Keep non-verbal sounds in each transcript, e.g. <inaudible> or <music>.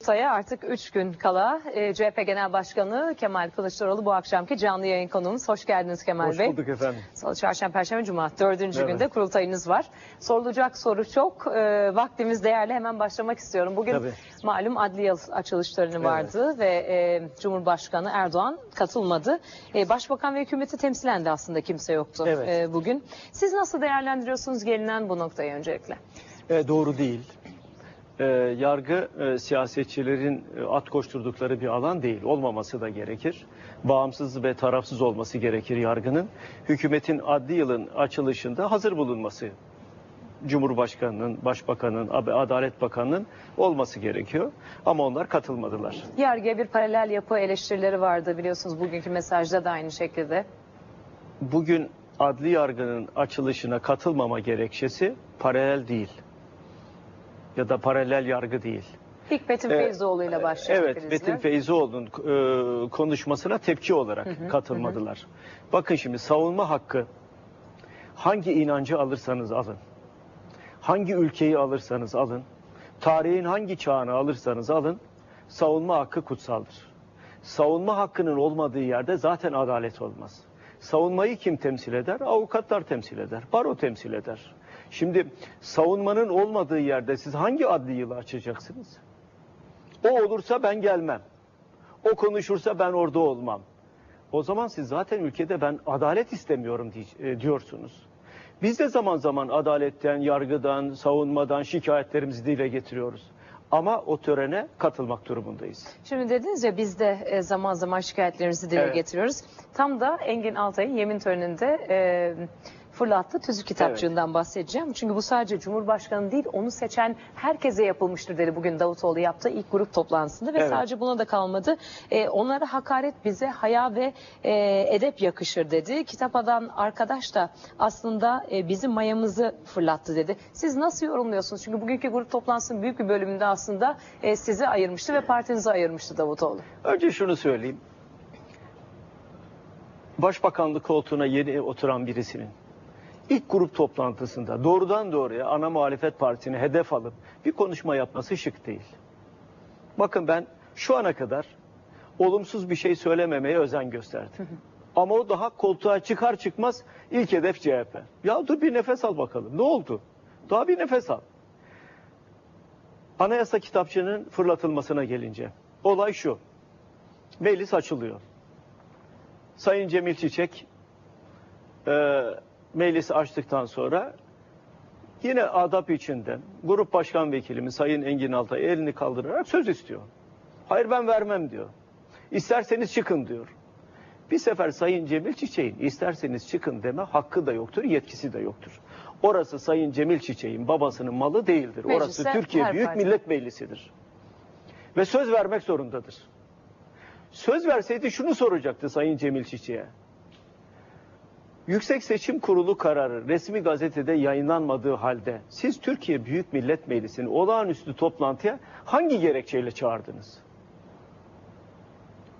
Sayı artık 3 gün kala e, CHP Genel Başkanı Kemal Kılıçdaroğlu bu akşamki canlı yayın konuğumuz. Hoş geldiniz Kemal Hoş Bey. bulduk efendim. Salı, Çarşamba, Perşembe, Cuma. Dördüncü Evet. günde kurultayınız var. Sorulacak soru çok. E, vaktimiz değerli. Hemen başlamak istiyorum. Bugün Tabii. malum adli yıl açılış töreni Evet. vardı ve e, Cumhurbaşkanı Erdoğan katılmadı. E, Başbakan ve hükümeti temsilen de aslında kimse yoktu Evet. e, bugün. Siz nasıl değerlendiriyorsunuz gelinen bu noktayı öncelikle? E, doğru değil. E, yargı e, siyasetçilerin e, at koşturdukları bir alan değil. Olmaması da gerekir. Bağımsız ve tarafsız olması gerekir yargının. Hükümetin adli yılın açılışında hazır bulunması Cumhurbaşkanının, Başbakanın, Adalet Bakanı'nın olması gerekiyor. Ama onlar katılmadılar. Yargıya bir paralel yapı eleştirileri vardı biliyorsunuz bugünkü mesajda da aynı şekilde. Bugün adli yargının açılışına katılmama gerekçesi paralel değil. Ya da paralel yargı değil. İlk Betin Ee, Feyzoğlu ile başlayan Evet, krizler. Betin Feyzioğlu'nun e, konuşmasına tepki olarak katılmadılar. Bakın şimdi savunma hakkı hangi inancı alırsanız alın, hangi ülkeyi alırsanız alın, tarihin hangi çağını alırsanız alın, savunma hakkı kutsaldır. Savunma hakkının olmadığı yerde zaten adalet olmaz. Savunmayı kim temsil eder? Avukatlar temsil eder, baro temsil eder. Şimdi savunmanın olmadığı yerde siz hangi adli yılı açacaksınız? O olursa ben gelmem. O konuşursa ben orada olmam. O zaman siz zaten ülkede ben adalet istemiyorum e, diyorsunuz. Biz de zaman zaman adaletten, yargıdan, savunmadan şikayetlerimizi dile getiriyoruz. Ama o törene katılmak durumundayız. Şimdi dediniz ya biz de e, zaman zaman şikayetlerimizi dile Evet. getiriyoruz. Tam da Engin Altay'ın yemin töreninde e, fırlattığı tüzük kitapçığından bahsedeceğim. Çünkü bu sadece Cumhurbaşkanı değil onu seçen herkese yapılmıştır dedi bugün Davutoğlu yaptığı ilk grup toplantısında. Ve Evet. sadece buna da kalmadı. E, onlara hakaret bize haya ve e, edep yakışır dedi. Kitap adam arkadaş da aslında e, bizim mayamızı fırlattı dedi. Siz nasıl yorumluyorsunuz? Çünkü bugünkü grup toplantısının büyük bir bölümünde aslında e, sizi ayırmıştı ve partinizi ayırmıştı Davutoğlu. Önce şunu söyleyeyim. Başbakanlık koltuğuna yeni oturan birisinin ilk grup toplantısında doğrudan doğruya ana muhalefet partisini hedef alıp bir konuşma yapması şık değil. Bakın ben şu ana kadar olumsuz bir şey söylememeye özen gösterdim. Ama o daha koltuğa çıkar çıkmaz ilk hedef CHP. Ya dur bir nefes al bakalım. Ne oldu? Daha bir nefes al. Anayasa kitapçığının fırlatılmasına gelince. Olay şu. Meclis açılıyor. Sayın Cemil Çiçek e, meclisi açtıktan sonra yine adap içinde grup başkan vekilimiz Sayın Engin Altay elini kaldırarak söz istiyor. Hayır ben vermem diyor. İsterseniz çıkın diyor. Bir sefer Sayın Cemil Çiçek'in isterseniz çıkın deme hakkı da yoktur, yetkisi de yoktur. Orası Sayın Cemil Çiçek'in babasının malı değildir. Orası Mecliste Türkiye Büyük parti. Millet Meclisi'dir. Ve söz vermek zorundadır. Söz verseydi şunu soracaktı Sayın Cemil Çiçek'e. Yüksek Seçim Kurulu kararı resmi gazetede yayınlanmadığı halde siz Türkiye Büyük Millet Meclisi'ni olağanüstü toplantıya hangi gerekçeyle çağırdınız?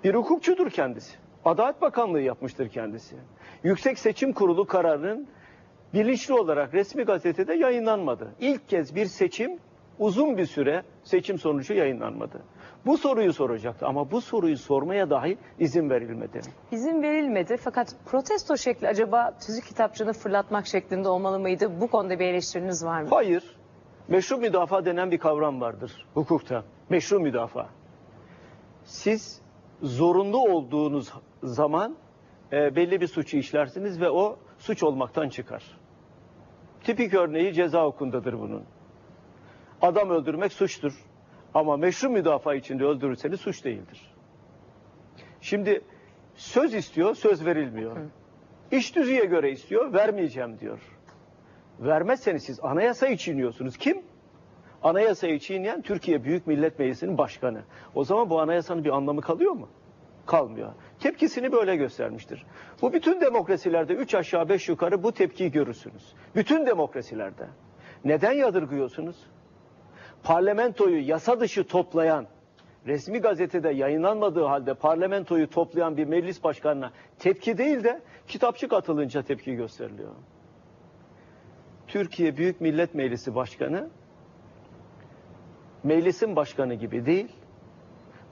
Bir hukukçudur kendisi. Adalet Bakanlığı yapmıştır kendisi. Yüksek Seçim Kurulu kararının bilinçli olarak resmi gazetede yayınlanmadı. İlk kez bir seçim uzun bir süre seçim sonucu yayınlanmadı. Bu soruyu soracaktı ama bu soruyu sormaya dahi izin verilmedi. İzin verilmedi fakat protesto şekli acaba tüzük kitapçığını fırlatmak şeklinde olmalı mıydı? Bu konuda bir eleştiriniz var mı? Hayır. Meşru müdafaa denen bir kavram vardır hukukta. Meşru müdafaa. Siz zorunlu olduğunuz zaman e, belli bir suçu işlersiniz ve o suç olmaktan çıkar. Tipik örneği ceza hukukundadır bunun. Adam öldürmek suçtur. Ama meşru müdafaa içinde öldürürseniz suç değildir. Şimdi söz istiyor, söz verilmiyor. İş düzüye göre istiyor, vermeyeceğim diyor. Vermezseniz siz anayasayı çiğniyorsunuz. Kim? Anayasayı çiğneyen Türkiye Büyük Millet Meclisi'nin başkanı. O zaman bu anayasanın bir anlamı kalıyor mu? Kalmıyor. Tepkisini böyle göstermiştir. Bu bütün demokrasilerde üç aşağı beş yukarı bu tepkiyi görürsünüz. Bütün demokrasilerde. Neden yadırgıyorsunuz? Parlamentoyu yasa dışı toplayan, resmi gazetede yayınlanmadığı halde parlamentoyu toplayan bir meclis başkanına tepki değil de kitapçık atılınca tepki gösteriliyor. Türkiye Büyük Millet Meclisi Başkanı meclisin başkanı gibi değil,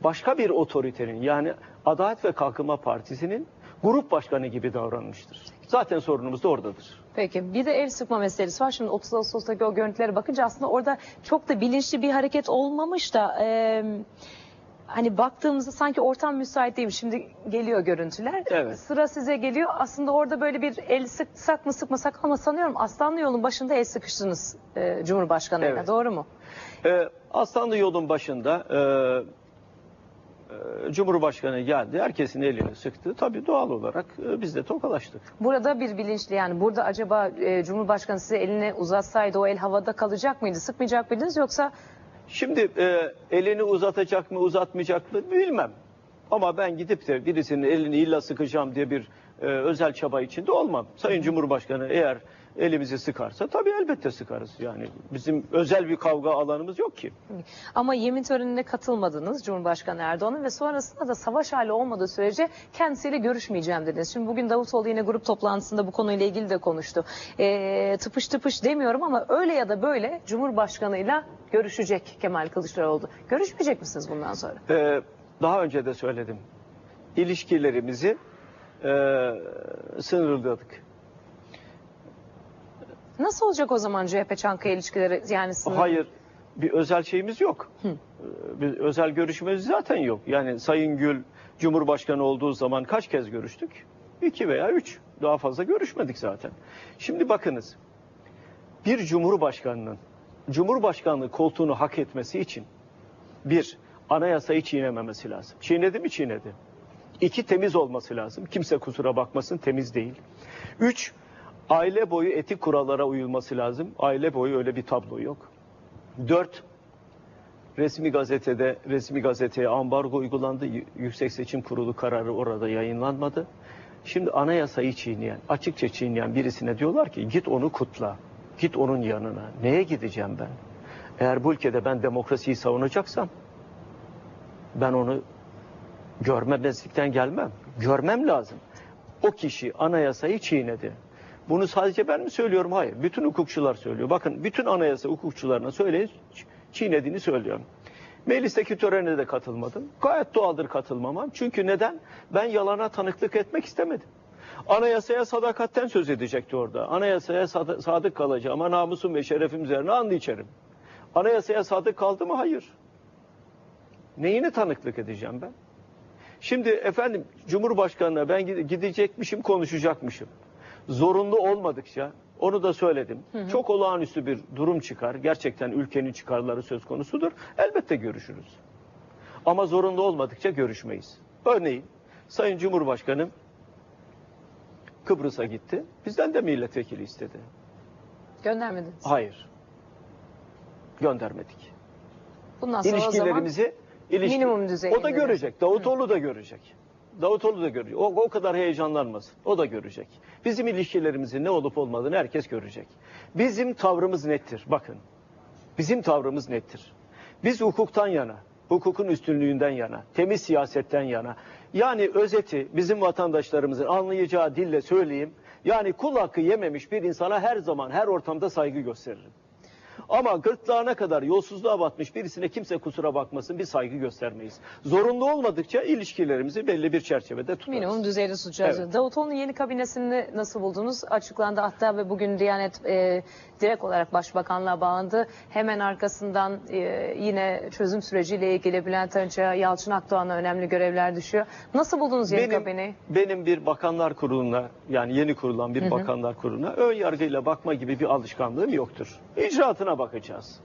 başka bir otoritenin yani Adalet ve Kalkınma Partisi'nin grup başkanı gibi davranmıştır. Zaten sorunumuz da oradadır. Peki bir de el sıkma meselesi var. Şimdi 30 Ağustos'taki o görüntülere bakınca aslında orada çok da bilinçli bir hareket olmamış da e, hani baktığımızda sanki ortam müsait değil. Şimdi geliyor görüntüler. Evet. Sıra size geliyor. Aslında orada böyle bir el sıksak mı sıkmasak ama sanıyorum Aslanlı yolun başında el sıkıştınız e, Cumhurbaşkanı'yla. Evet. Doğru mu? Ee, Aslanlı yolun başında e, e, Cumhurbaşkanı geldi. Herkesin elini sıktı. Tabii doğal olarak e, biz de tokalaştık. Burada bir bilinçli yani burada acaba e, Cumhurbaşkanı size elini uzatsaydı o el havada kalacak mıydı? Sıkmayacak mıydınız yoksa Şimdi e, elini uzatacak mı uzatmayacak mı bilmem. Ama ben gidip de birisinin elini illa sıkacağım diye bir özel çaba içinde olmam. Sayın Cumhurbaşkanı eğer elimizi sıkarsa tabii elbette sıkarız. Yani bizim özel bir kavga alanımız yok ki. Ama yemin törenine katılmadınız Cumhurbaşkanı Erdoğan'ın ve sonrasında da savaş hali olmadığı sürece kendisiyle görüşmeyeceğim dediniz. Şimdi bugün Davutoğlu yine grup toplantısında bu konuyla ilgili de konuştu. Ee, tıpış tıpış demiyorum ama öyle ya da böyle Cumhurbaşkanıyla görüşecek Kemal Kılıçdaroğlu. Görüşmeyecek misiniz bundan sonra? Ee, daha önce de söyledim. İlişkilerimizi e, sınırladık. Nasıl olacak o zaman CHP Çankaya ilişkileri yani sınır- Hayır, bir özel şeyimiz yok. Ee, Bir özel görüşmemiz zaten yok. Yani Sayın Gül Cumhurbaşkanı olduğu zaman kaç kez görüştük? İki veya üç. Daha fazla görüşmedik zaten. Şimdi bakınız. Bir Cumhurbaşkanının Cumhurbaşkanlığı koltuğunu hak etmesi için bir, anayasayı çiğnememesi lazım. Çiğnedi mi çiğnedi. İki, temiz olması lazım. Kimse kusura bakmasın temiz değil. Üç, aile boyu etik kurallara uyulması lazım. Aile boyu öyle bir tablo yok. Dört, resmi gazetede, resmi gazeteye ambargo uygulandı. Yüksek Seçim Kurulu kararı orada yayınlanmadı. Şimdi anayasayı çiğneyen, açıkça çiğneyen birisine diyorlar ki git onu kutla. Git onun yanına. Neye gideceğim ben? Eğer bu ülkede ben demokrasiyi savunacaksam ben onu görmemezlikten gelmem. Görmem lazım. O kişi anayasayı çiğnedi. Bunu sadece ben mi söylüyorum? Hayır. Bütün hukukçular söylüyor. Bakın bütün anayasa hukukçularına söyleyin çiğnediğini söylüyorum. Meclisteki törene de katılmadım. Gayet doğaldır katılmamam. Çünkü neden? Ben yalana tanıklık etmek istemedim. Anayasaya sadakatten söz edecekti orada. Anayasaya sad- sadık kalacağım ama namusum ve şerefim üzerine and içerim. Anayasaya sadık kaldı mı? Hayır. Neyine tanıklık edeceğim ben? Şimdi efendim Cumhurbaşkanı'na ben gide- gidecekmişim, konuşacakmışım. Zorunlu olmadıkça onu da söyledim. Çok olağanüstü bir durum çıkar. Gerçekten ülkenin çıkarları söz konusudur. Elbette görüşürüz. Ama zorunlu olmadıkça görüşmeyiz. Örneğin Sayın Cumhurbaşkanı Kıbrıs'a gitti. Bizden de milletvekili istedi. Göndermediniz. Hayır. Göndermedik. Bundan sonra o zaman İlişkilerimizi ilişki- minimum düzeyinde. O da görecek. Davutoğlu da görecek. Davutoğlu da görecek. O, o kadar heyecanlanmasın. O da görecek. Bizim ilişkilerimizin ne olup olmadığını herkes görecek. Bizim tavrımız nettir. Bakın. Bizim tavrımız nettir. Biz hukuktan yana, hukukun üstünlüğünden yana, temiz siyasetten yana. Yani özeti bizim vatandaşlarımızın anlayacağı dille söyleyeyim. Yani kul hakkı yememiş bir insana her zaman her ortamda saygı gösteririm. Ama gırtlağına kadar yolsuzluğa batmış birisine kimse kusura bakmasın bir saygı göstermeyiz. Zorunlu olmadıkça ilişkilerimizi belli bir çerçevede tutarız. Minimum düzeyde tutacağız. Evet. Davutoğlu'nun yeni kabinesini nasıl buldunuz? Açıklandı hatta ve bugün Diyanet e, direkt olarak Başbakanlığa bağlandı. Hemen arkasından e, yine çözüm süreciyle ilgili Bülent Arınç'a, Yalçın Akdoğan'a önemli görevler düşüyor. Nasıl buldunuz yeni benim, kabineyi? benim bir bakanlar kuruluna yani yeni kurulan bir bakanlar kuruluna ön yargıyla bakma gibi bir alışkanlığım yoktur. İcraatına bakacağız.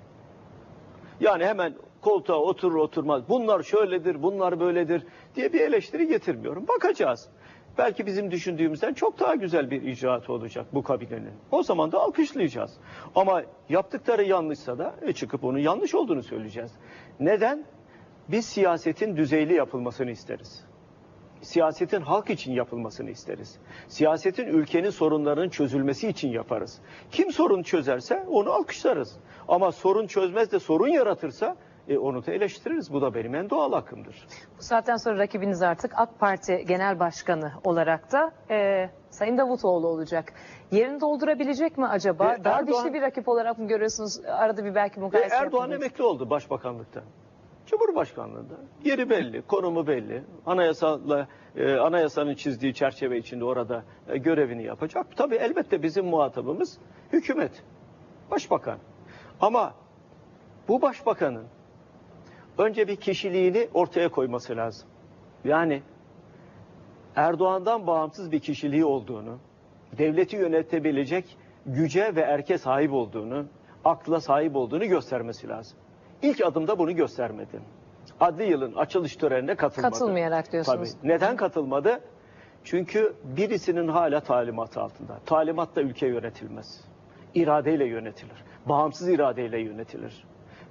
Yani hemen koltuğa oturur oturmaz bunlar şöyledir bunlar böyledir diye bir eleştiri getirmiyorum. Bakacağız. Belki bizim düşündüğümüzden çok daha güzel bir icraat olacak bu kabinenin. O zaman da alkışlayacağız. Ama yaptıkları yanlışsa da e, çıkıp onun yanlış olduğunu söyleyeceğiz. Neden? Biz siyasetin düzeyli yapılmasını isteriz siyasetin halk için yapılmasını isteriz. Siyasetin ülkenin sorunlarının çözülmesi için yaparız. Kim sorun çözerse onu alkışlarız. Ama sorun çözmez de sorun yaratırsa e, onu da eleştiririz. Bu da benim en doğal hakkımdır. Bu saatten sonra rakibiniz artık AK Parti Genel Başkanı olarak da e, Sayın Davutoğlu olacak. Yerini doldurabilecek mi acaba? E, Daha Erdoğan- dişli bir rakip olarak mı görüyorsunuz? Arada bir belki E, mukayese Erdoğan yapın. emekli oldu başbakanlıktan. Cumhurbaşkanlığında yeri belli, konumu belli. Anayasayla e, anayasanın çizdiği çerçeve içinde orada e, görevini yapacak. Tabii elbette bizim muhatabımız hükümet, başbakan. Ama bu başbakanın önce bir kişiliğini ortaya koyması lazım. Yani Erdoğan'dan bağımsız bir kişiliği olduğunu, devleti yönetebilecek güce ve erke sahip olduğunu, akla sahip olduğunu göstermesi lazım. İlk adımda bunu göstermedi. Adli yılın açılış törenine katılmadı. Katılmayarak diyorsunuz. Tabii. Neden katılmadı? Çünkü birisinin hala talimatı altında. Talimatla ülke yönetilmez. İradeyle yönetilir. Bağımsız iradeyle yönetilir.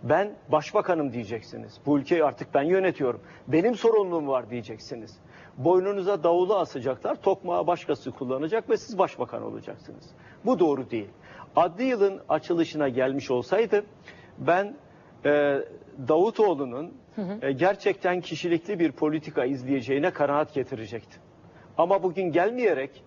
Ben başbakanım diyeceksiniz. Bu ülkeyi artık ben yönetiyorum. Benim sorumluluğum var diyeceksiniz. Boynunuza davulu asacaklar, tokmağı başkası kullanacak ve siz başbakan olacaksınız. Bu doğru değil. Adli yılın açılışına gelmiş olsaydı ben e, Davutoğlu'nun e, gerçekten kişilikli bir politika izleyeceğine kanaat getirecektim. Ama bugün gelmeyerek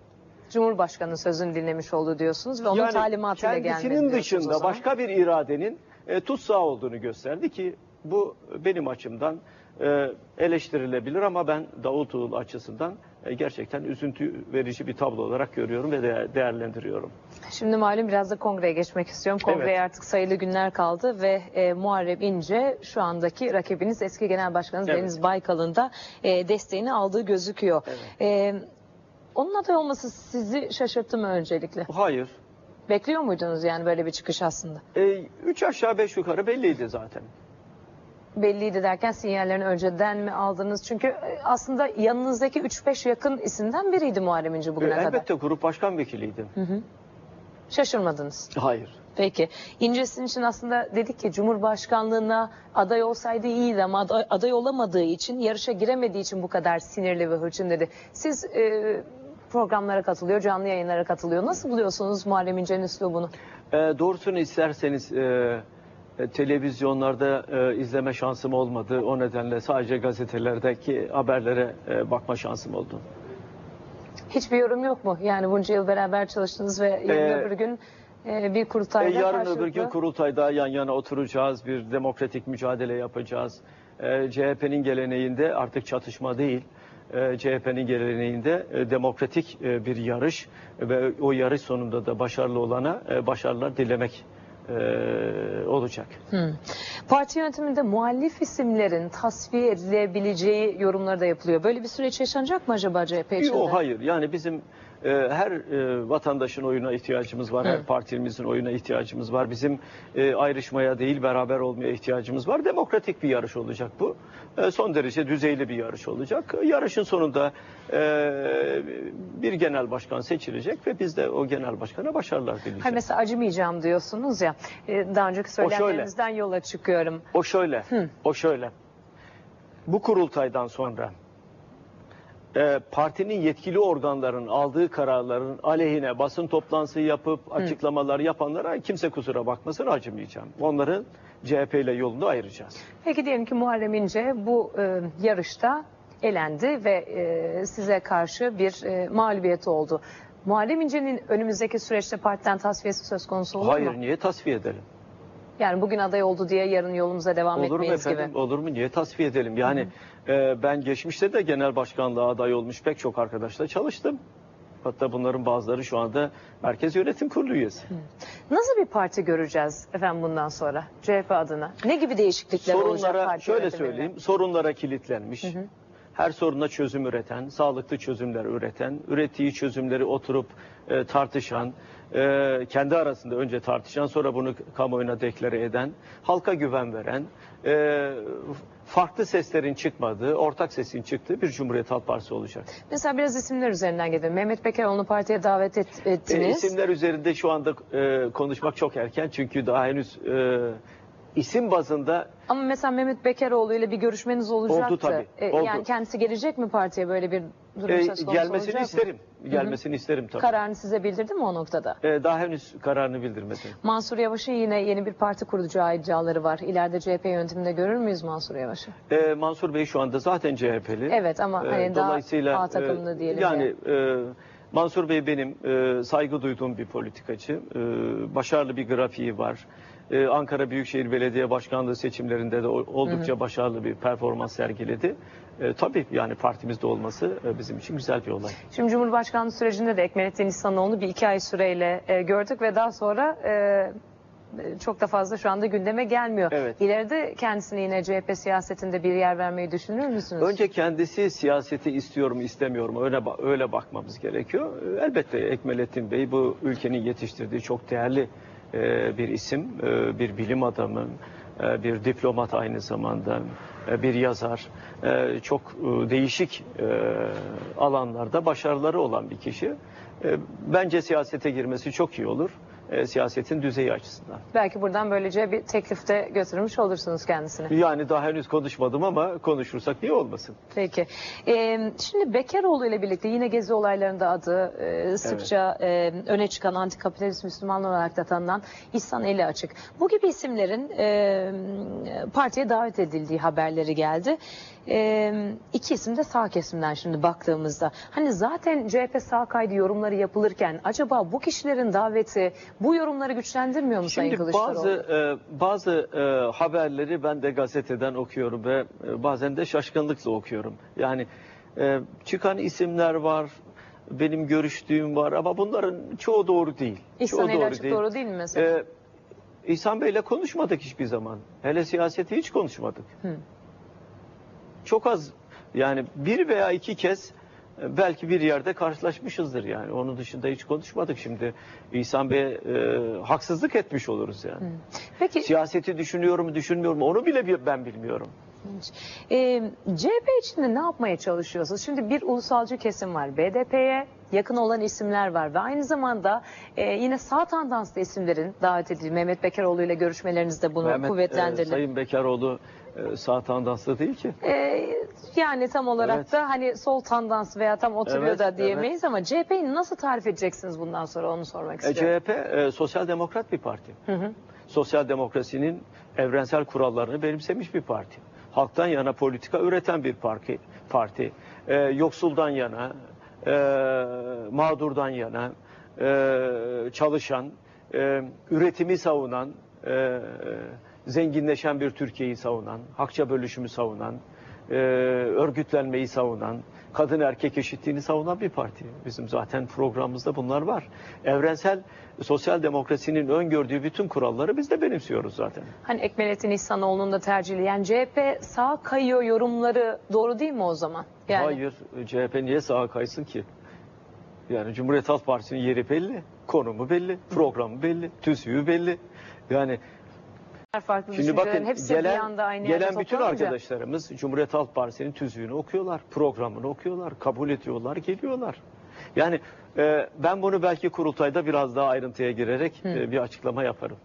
Cumhurbaşkanı sözünü dinlemiş oldu diyorsunuz ve onun yani talimatıyla gelmedi kendisinin dışında başka bir iradenin e, tutsağı olduğunu gösterdi ki bu benim açımdan e, eleştirilebilir ama ben Davutoğlu açısından e, gerçekten üzüntü verici bir tablo olarak görüyorum ve değer- değerlendiriyorum. Şimdi malum biraz da kongreye geçmek istiyorum. Kongreye Evet. artık sayılı günler kaldı ve e, Muharrem İnce şu andaki rakibiniz eski genel başkanınız Evet. Deniz Baykal'ın da e, desteğini aldığı gözüküyor. Evet. E, onun aday olması sizi şaşırttı mı öncelikle? Hayır. Bekliyor muydunuz yani böyle bir çıkış aslında? E, üç aşağı beş yukarı belliydi zaten. Belliydi derken sinyallerini önceden mi aldınız? Çünkü e, aslında yanınızdaki 3-5 yakın isimden biriydi Muharrem İnce E, bugüne kadar. elbette grup başkan vekiliydim. Şaşırmadınız. Hayır. Peki. İnce sizin için aslında dedik ki Cumhurbaşkanlığına aday olsaydı iyiydi ama aday, aday olamadığı için, yarışa giremediği için bu kadar sinirli ve hırçın dedi. Siz e, programlara katılıyor, canlı yayınlara katılıyor. Nasıl buluyorsunuz Muharrem İnce'nin üslubunu? E, doğrusunu isterseniz e, e, televizyonlarda e, izleme şansım olmadı. O nedenle sadece gazetelerdeki haberlere e, bakma şansım oldu. Hiçbir yorum yok mu? Yani bunca yıl beraber çalıştınız ve yarın Ee, öbür gün e, bir E, kurultayda yarın karşılıklı... öbür gün kurultayda yan yana oturacağız, bir demokratik mücadele yapacağız. E, CHP'nin geleneğinde artık çatışma değil, e, CHP'nin geleneğinde e, demokratik e, bir yarış ve o yarış sonunda da başarılı olana e, başarılar dilemek e, olacak. Hı. Parti yönetiminde muhalif isimlerin tasfiye edilebileceği yorumları da yapılıyor. Böyle bir süreç yaşanacak mı acaba CHP içinde? Yok hayır yani bizim e, her e, vatandaşın oyuna ihtiyacımız var, her partimizin oyuna ihtiyacımız var. Bizim e, ayrışmaya değil beraber olmaya ihtiyacımız var. Demokratik bir yarış olacak bu. E, son derece düzeyli bir yarış olacak. Yarışın sonunda e, bir genel başkan seçilecek ve biz de o genel başkana başarılar Hayır, dileyeceğiz. mesela acımayacağım diyorsunuz ya. e, Daha önceki şöyle. söylemlerinizden yola çıkıyorum. O şöyle, o şöyle. Bu kurultaydan sonra e, partinin yetkili organların aldığı kararların aleyhine basın toplantısı yapıp açıklamalar yapanlara kimse kusura bakmasın acımayacağım. Onların CHP ile yolunu ayıracağız. Peki diyelim ki Muharrem İnce bu e, yarışta elendi ve e, size karşı bir e, mağlubiyet oldu. Muharrem İnce'nin önümüzdeki süreçte partiden tasfiyesi söz konusu olur Hayır mu? niye tasfiye edelim? Yani bugün aday oldu diye yarın yolumuza devam Olur mu etmeyiz efendim? gibi. Olur mu? Niye tasfiye edelim? Yani e, ben geçmişte de genel başkanlığa aday olmuş pek çok arkadaşla çalıştım. Hatta bunların bazıları şu anda Merkez Yönetim Kurulu üyesi. Nasıl bir parti göreceğiz efendim bundan sonra CHP adına? Ne gibi değişiklikler olacak sorunlara parti şöyle söyleyeyim sorunlara kilitlenmiş her soruna çözüm üreten sağlıklı çözümler üreten ürettiği çözümleri oturup e, tartışan e, kendi arasında önce tartışan sonra bunu kamuoyuna deklare eden halka güven veren e, farklı seslerin çıkmadığı ortak sesin çıktığı bir Cumhuriyet Halk Partisi olacak. Mesela biraz isimler üzerinden gidelim. Mehmet Bekeroğlu'nu partiye davet et- E, ettiniz. isimler üzerinde şu anda e, konuşmak çok erken çünkü daha henüz e, isim bazında Ama mesela Mehmet Bekeroğlu ile bir görüşmeniz olacaktı. Oldu tabii, E, oldu. Yani kendisi gelecek mi partiye böyle bir durum e, söz konusu gelmesini olacak mı? isterim. Gelmesini isterim tabii. Kararını size bildirdi mi o noktada? E, daha henüz kararını bildirmedi. Mansur Yavaş'ın yine yeni bir parti kuracağı iddiaları var. İleride CHP yönetiminde görür müyüz Mansur Yavaş'ı? E, Mansur Bey şu anda zaten CHP'li. Evet ama E, hani daha dolayısıyla A takımlı e, diyelim. Yani yani. e, Mansur Bey benim e, saygı duyduğum bir politikacı. E, başarılı bir grafiği var. Ee, Ankara Büyükşehir Belediye Başkanlığı seçimlerinde de oldukça başarılı bir performans sergiledi. Ee, tabii yani partimizde olması e, bizim için güzel bir olay. Şimdi Cumhurbaşkanlığı sürecinde de Ekmelettin İhsanoğlu'nu bir iki ay süreyle e, gördük ve daha sonra e, e, çok da fazla şu anda gündeme gelmiyor. Evet. İleride kendisine yine CHP siyasetinde bir yer vermeyi düşünür müsünüz? Önce kendisi siyaseti istiyor mu istemiyor mu öyle öyle bakmamız gerekiyor. Elbette Ekmelettin Bey bu ülkenin yetiştirdiği çok değerli e, bir isim, e, bir bilim adamı, e, bir diplomat aynı zamanda, bir yazar. Çok değişik alanlarda başarıları olan bir kişi. Bence siyasete girmesi çok iyi olur. E, Siyasetin düzeyi açısından. Belki buradan böylece bir teklifte götürmüş olursunuz kendisini. Yani daha henüz konuşmadım ama konuşursak niye olmasın? Peki. Ee, şimdi Bekaroğlu ile birlikte yine gezi olaylarında adı e, sıkça e, öne çıkan antikapitalist Müslümanlar olarak da tanınan İhsan Eli Açık. Bu gibi isimlerin e, partiye davet edildiği haberleri geldi. E, iki isim de sağ kesimden şimdi baktığımızda. Hani zaten CHP sağ kaydı yorumları yapılırken acaba bu kişilerin daveti bu yorumları güçlendirmiyor mu Sayın Şimdi Kılıçdaroğlu? bazı e, bazı e, haberleri ben de gazeteden okuyorum ve e, bazen de şaşkınlıkla okuyorum. Yani e, çıkan isimler var, benim görüştüğüm var ama bunların çoğu doğru değil. İhsan çoğu Eli Açık doğru değil mi mesela? E, İhsan Bey'le konuşmadık hiçbir zaman. Hele siyaseti hiç konuşmadık. Hı. Çok az yani bir veya iki kez e, belki bir yerde karşılaşmışızdır yani. Onun dışında hiç konuşmadık şimdi. İhsan Bey'e e, haksızlık etmiş oluruz yani. Peki Siyaseti düşünüyor mu düşünmüyor mu onu bile bi- ben bilmiyorum. Ee, CHP içinde ne yapmaya çalışıyorsunuz? Şimdi bir ulusalcı kesim var. BDP'ye yakın olan isimler var ve aynı zamanda e, yine sağ tandanslı isimlerin davet edildiği Mehmet Bekaroğlu ile görüşmelerinizde bunu Mehmet, e, kuvvetlendirin. Sayın Bekaroğlu e, sağ tandanslı değil ki. Ee, yani tam olarak Evet. da hani sol tandans veya tam oturuyor Evet, da diyemeyiz ama CHP'yi nasıl tarif edeceksiniz bundan sonra onu sormak E, istiyorum. CHP e, sosyal demokrat bir parti. Hı hı. Sosyal demokrasinin evrensel kurallarını benimsemiş bir parti. Halktan yana politika üreten bir parti. parti. E, yoksuldan yana, e, mağdurdan yana, e, çalışan, e, üretimi savunan, e, zenginleşen bir Türkiye'yi savunan, hakça bölüşümü savunan, e, örgütlenmeyi savunan, kadın erkek eşitliğini savunan bir parti. Bizim zaten programımızda bunlar var. Evrensel sosyal demokrasinin öngördüğü bütün kuralları biz de benimsiyoruz zaten. Hani Ekmelettin İhsanoğlu'nun da tercihi. Yani CHP sağ kayıyor yorumları doğru değil mi o zaman? Yani Hayır, CHP niye sağa kaysın ki? Yani Cumhuriyet Halk Partisi'nin yeri belli, konumu belli, programı belli, tüzüğü belli. Yani farklı Şimdi bakın hepsi bir gelen, anda aynı gelen bütün arkadaşlarımız Cumhuriyet Halk Partisi'nin tüzüğünü okuyorlar, programını okuyorlar, kabul ediyorlar, geliyorlar. Yani e, ben bunu belki kurultayda biraz daha ayrıntıya girerek e, bir açıklama yaparım.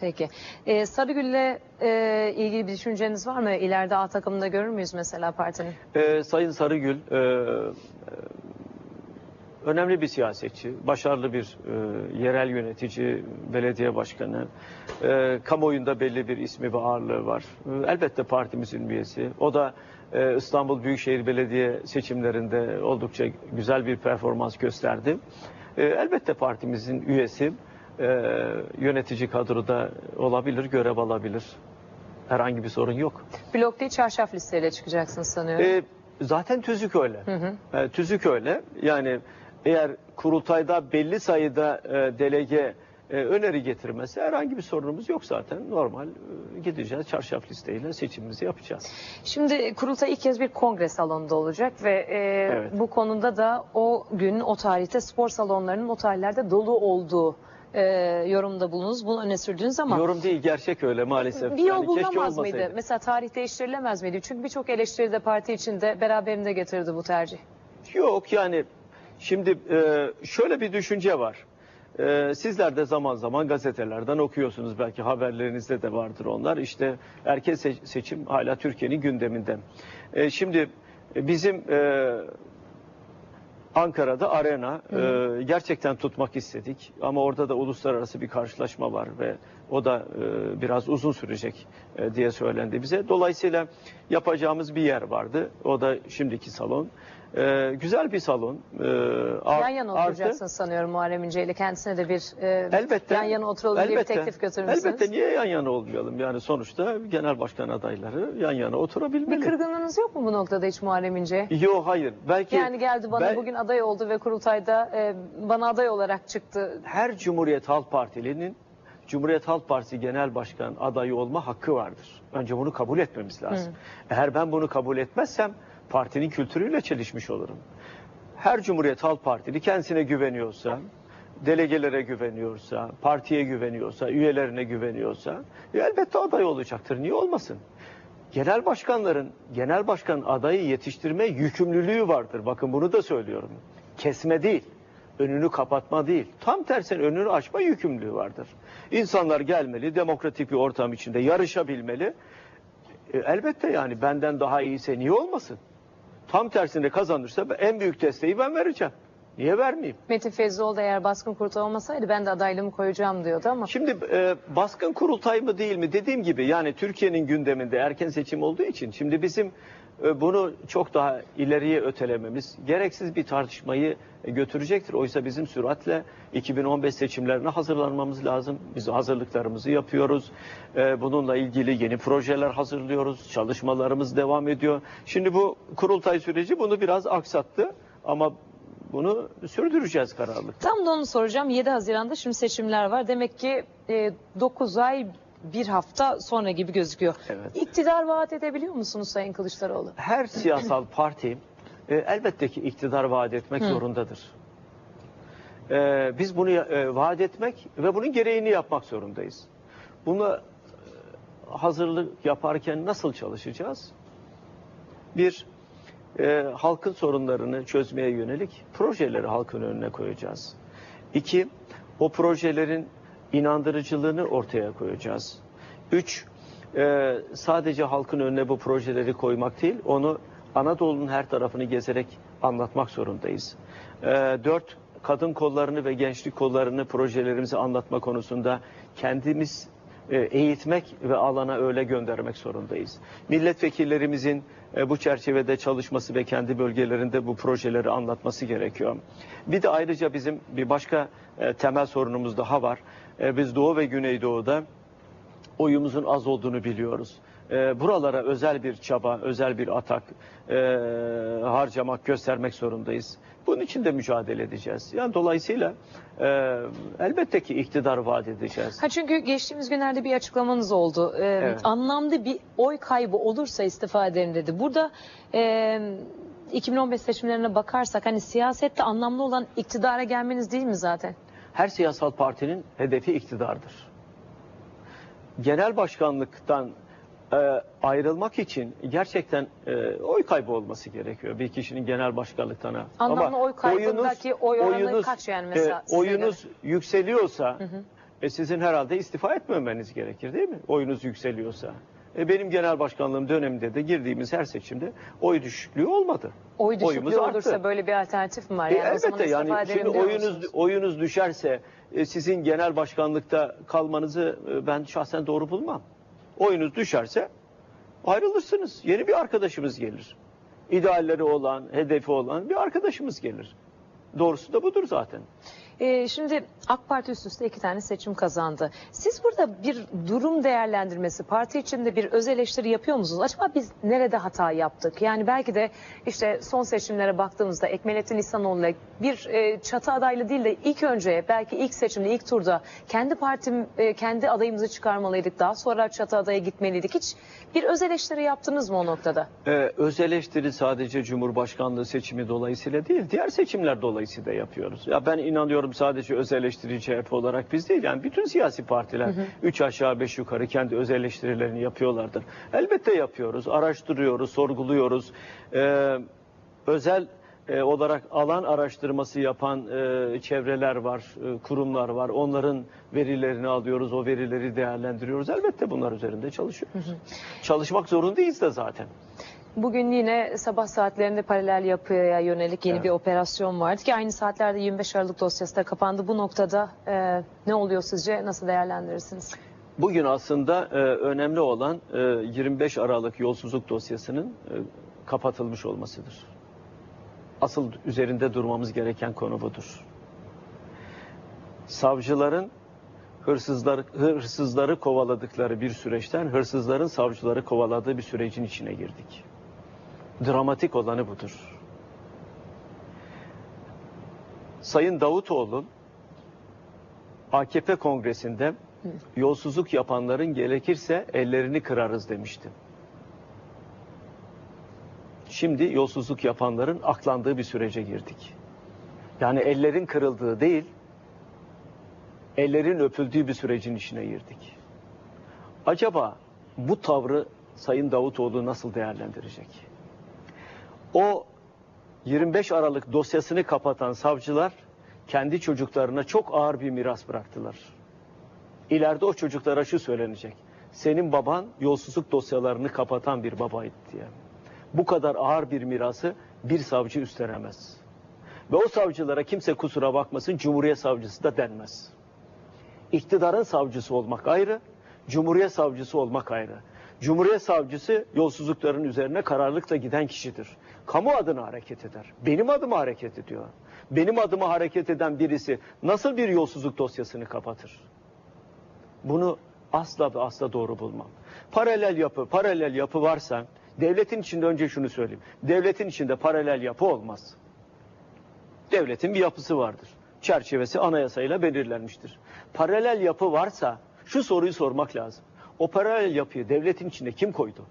Peki. Ee, Sarıgül'le e, ilgili bir düşünceniz var mı? İleride A takımında görür müyüz mesela partinin? E, Sayın Sarıgül e, önemli bir siyasetçi, başarılı bir e, yerel yönetici, belediye başkanı. E, kamuoyunda belli bir ismi ve ağırlığı var. E, elbette partimizin üyesi. O da e, İstanbul Büyükşehir Belediye seçimlerinde oldukça güzel bir performans gösterdi. E, elbette partimizin üyesi e, yönetici kadroda olabilir, görev alabilir. Herhangi bir sorun yok. Blok değil çarşaf listeyle çıkacaksınız sanıyorum. E, zaten tüzük öyle. E, tüzük öyle. Yani eğer kurultayda belli sayıda e, delege e, öneri getirmesi herhangi bir sorunumuz yok zaten. Normal e, gideceğiz çarşaf listeyle seçimimizi yapacağız. Şimdi kurultay ilk kez bir kongre salonunda olacak ve e, Evet. bu konuda da o gün o tarihte spor salonlarının o tarihlerde dolu olduğu e, yorumda bulunuz. Bunu öne sürdünüz ama Yorum değil gerçek öyle maalesef. bir yol Yani bulunamaz mıydı? Mesela tarih değiştirilemez miydi? Çünkü birçok eleştiri de parti içinde beraberinde getirdi bu tercih. Yok yani şimdi e, şöyle bir düşünce var. E, sizler de zaman zaman gazetelerden okuyorsunuz belki haberlerinizde de vardır onlar. İşte erken se- seçim hala Türkiye'nin gündeminde. E, şimdi e, bizim e, Ankara'da arena e, gerçekten tutmak istedik ama orada da uluslararası bir karşılaşma var ve O da e, biraz uzun sürecek e, diye söylendi bize. Dolayısıyla yapacağımız bir yer vardı. O da şimdiki salon. E, güzel bir salon. E, art- Yan yana artı- oturacaksınız sanıyorum Muharrem İnce ile kendisine de bir e, Elbette. yan yana oturalım diye bir elbette, teklif götürmüşsünüz. Elbette niye yan yana olmayalım? Yani sonuçta genel başkan adayları yan yana oturabilmeli. Bir kırgınlığınız yok mu bu noktada hiç Muharrem İnce? Yok hayır. Belki Yani geldi bana ben- bugün aday oldu ve kurultayda e, bana aday olarak çıktı. her Cumhuriyet Halk Partili'nin Cumhuriyet Halk Partisi Genel Başkan adayı olma hakkı vardır. Önce bunu kabul etmemiz lazım. Eğer ben bunu kabul etmezsem partinin kültürüyle çelişmiş olurum. Her Cumhuriyet Halk Partili kendisine güveniyorsa, delegelere güveniyorsa, partiye güveniyorsa, üyelerine güveniyorsa e, elbette aday olacaktır. Niye olmasın? Genel başkanların genel başkan adayı yetiştirme yükümlülüğü vardır. Bakın bunu da söylüyorum. Kesme değil, önünü kapatma değil. Tam tersine önünü açma yükümlülüğü vardır. İnsanlar gelmeli, demokratik bir ortam içinde yarışabilmeli. E, elbette yani benden daha iyiyse niye olmasın? Tam tersine kazanırsa en büyük desteği ben vereceğim. Niye vermeyeyim? Metin Feyzoğlu da eğer baskın kurultay olmasaydı ben de adaylığımı koyacağım diyordu ama. Şimdi e, baskın kurultay mı değil mi dediğim gibi yani Türkiye'nin gündeminde erken seçim olduğu için şimdi bizim bunu çok daha ileriye ötelememiz gereksiz bir tartışmayı e, götürecektir. Oysa bizim süratle 2015 seçimlerine hazırlanmamız lazım. Biz hazırlıklarımızı yapıyoruz. E, bununla ilgili yeni projeler hazırlıyoruz. Çalışmalarımız devam ediyor. Şimdi bu kurultay süreci bunu biraz aksattı ama bunu sürdüreceğiz kararlılıkla. Tam da onu soracağım. 7 Haziran'da şimdi seçimler var. Demek ki e, 9 ay bir hafta sonra gibi gözüküyor. Evet. İktidar vaat edebiliyor musunuz Sayın Kılıçdaroğlu? her <laughs> siyasal parti e, elbette ki iktidar vaat etmek zorundadır. E, biz bunu e, vaat etmek ve bunun gereğini yapmak zorundayız. Buna e, hazırlık yaparken nasıl çalışacağız? Bir, e, halkın sorunlarını çözmeye yönelik projeleri halkın önüne koyacağız. İki, o projelerin inandırıcılığını ortaya koyacağız. Üç, e, sadece halkın önüne bu projeleri koymak değil, onu Anadolu'nun her tarafını gezerek anlatmak zorundayız. E, dört, kadın kollarını ve gençlik kollarını projelerimizi anlatma konusunda kendimiz e, eğitmek ve alana öyle göndermek zorundayız. Milletvekillerimizin bu çerçevede çalışması ve kendi bölgelerinde bu projeleri anlatması gerekiyor. Bir de ayrıca bizim bir başka temel sorunumuz daha var. E, Biz Doğu ve Güneydoğu'da oyumuzun az olduğunu biliyoruz. E, buralara özel bir çaba, özel bir atak e, harcamak, göstermek zorundayız. Bunun için de mücadele edeceğiz. Yani dolayısıyla e, elbette ki iktidar vaat edeceğiz. Ha çünkü geçtiğimiz günlerde bir açıklamanız oldu. Ee, Evet. Anlamlı bir oy kaybı olursa istifa ederim dedi. Burada e, 2015 seçimlerine bakarsak hani siyasette anlamlı olan iktidara gelmeniz değil mi zaten? Her siyasal partinin hedefi iktidardır. Genel başkanlıktan e, ayrılmak için gerçekten e, oy kaybı olması gerekiyor bir kişinin genel başkanlıktan. Anlamlı oy kaybındaki oy oranı kaç yani mesela size e, oyunuz yükseliyorsa e, sizin herhalde istifa etmemeniz gerekir değil mi? Oyunuz yükseliyorsa. E, benim genel başkanlığım döneminde de girdiğimiz her seçimde oy düşüklüğü olmadı. Oy düşüklüğü Oyumuz arttı. olursa böyle bir alternatif mi var? E, Yani zaman elbette yani şimdi oyunuz oyunuz düşerse e, sizin genel başkanlıkta kalmanızı e, ben şahsen doğru bulmam. Oyunuz düşerse ayrılırsınız. Yeni bir arkadaşımız gelir. İdealleri olan, hedefi olan bir arkadaşımız gelir. Doğrusu da budur zaten. Ee, şimdi AK Parti üst üste iki tane seçim kazandı. Siz burada bir durum değerlendirmesi, parti içinde bir öz eleştiri yapıyor musunuz? Acaba biz nerede hata yaptık? Yani belki de işte son seçimlere baktığımızda Ekmelettin İhsanoğlu'na bir e, çatı adaylı değil de ilk önce belki ilk seçimde, ilk turda kendi partim, e, kendi adayımızı çıkarmalıydık. Daha sonra çatı adaya gitmeliydik. Hiç bir öz eleştiri yaptınız mı o noktada? Ee, öz eleştiri sadece Cumhurbaşkanlığı seçimi dolayısıyla değil, diğer seçimler dolayısıyla yapıyoruz. Ya ben inanıyorum sadece öz eleştiri CHP olarak biz değil, yani bütün siyasi partiler üç aşağı beş yukarı kendi öz eleştirilerini yapıyorlardır. Elbette yapıyoruz, araştırıyoruz, sorguluyoruz. Ee, özel e, olarak alan araştırması yapan e, çevreler var, e, kurumlar var. Onların verilerini alıyoruz, o verileri değerlendiriyoruz. Elbette bunlar üzerinde çalışıyoruz. Çalışmak zorundayız da zaten. Bugün yine sabah saatlerinde paralel yapıya yönelik yeni Evet. bir operasyon vardı ki aynı saatlerde 25 Aralık dosyası da kapandı. Bu noktada e, ne oluyor sizce? Nasıl değerlendirirsiniz? Bugün aslında e, önemli olan e, 25 Aralık yolsuzluk dosyasının e, kapatılmış olmasıdır. Asıl üzerinde durmamız gereken konu budur. Savcıların hırsızlar, hırsızları kovaladıkları bir süreçten hırsızların savcıları kovaladığı bir sürecin içine girdik. Dramatik olanı budur. Sayın Davutoğlu AKP kongresinde yolsuzluk yapanların gerekirse ellerini kırarız demişti. Şimdi yolsuzluk yapanların aklandığı bir sürece girdik. Yani ellerin kırıldığı değil, ellerin öpüldüğü bir sürecin içine girdik. Acaba bu tavrı Sayın Davutoğlu nasıl değerlendirecek? O 25 Aralık dosyasını kapatan savcılar kendi çocuklarına çok ağır bir miras bıraktılar. İleride o çocuklara şu söylenecek. Senin baban yolsuzluk dosyalarını kapatan bir babaydı diye. Bu kadar ağır bir mirası bir savcı üstlenemez. Ve o savcılara kimse kusura bakmasın Cumhuriyet Savcısı da denmez. İktidarın savcısı olmak ayrı, Cumhuriyet Savcısı olmak ayrı. Cumhuriyet Savcısı yolsuzlukların üzerine kararlılıkla giden kişidir. Kamu adına hareket eder. Benim adıma hareket ediyor. Benim adıma hareket eden birisi nasıl bir yolsuzluk dosyasını kapatır? Bunu asla ve asla doğru bulmam. Paralel yapı, paralel yapı varsa devletin içinde önce şunu söyleyeyim. Devletin içinde paralel yapı olmaz. Devletin bir yapısı vardır. Çerçevesi anayasayla belirlenmiştir. Paralel yapı varsa şu soruyu sormak lazım. O paralel yapıyı devletin içinde kim koydu?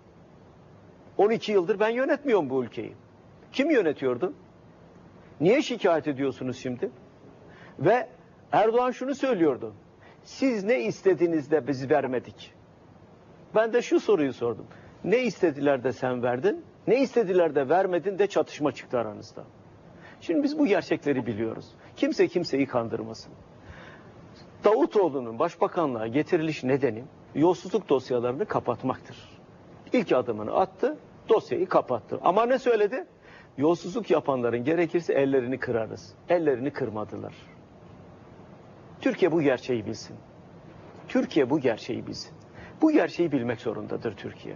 12 yıldır ben yönetmiyorum bu ülkeyi. Kim yönetiyordu? Niye şikayet ediyorsunuz şimdi? Ve Erdoğan şunu söylüyordu. Siz ne istediniz de biz vermedik. Ben de şu soruyu sordum. Ne istediler de sen verdin? Ne istediler de vermedin de çatışma çıktı aranızda. Şimdi biz bu gerçekleri biliyoruz. Kimse kimseyi kandırmasın. Davutoğlu'nun başbakanlığa getiriliş nedeni yolsuzluk dosyalarını kapatmaktır. İlk adımını attı, dosyayı kapattı. Ama ne söyledi? Yolsuzluk yapanların gerekirse ellerini kırarız. Ellerini kırmadılar. Türkiye bu gerçeği bilsin. Türkiye bu gerçeği bilsin. Bu gerçeği bilmek zorundadır Türkiye.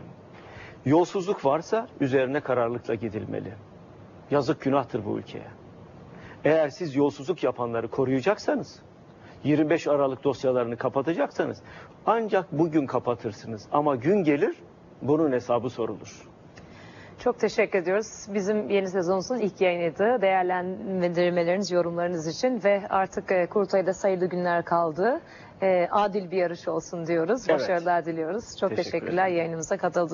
Yolsuzluk varsa üzerine kararlılıkla gidilmeli. Yazık günahtır bu ülkeye. Eğer siz yolsuzluk yapanları koruyacaksanız, 25 Aralık dosyalarını kapatacaksanız ancak bugün kapatırsınız. Ama gün gelir bunun hesabı sorulur. Çok teşekkür ediyoruz. Bizim yeni sezonumuzun ilk yayınıydı. Değerlendirmeleriniz, yorumlarınız için ve artık e, Kurultay'da sayılı günler kaldı. E, adil bir yarış olsun diyoruz. Evet. Başarılar diliyoruz. Çok Teşekkür teşekkürler ederim. yayınımıza katıldığınız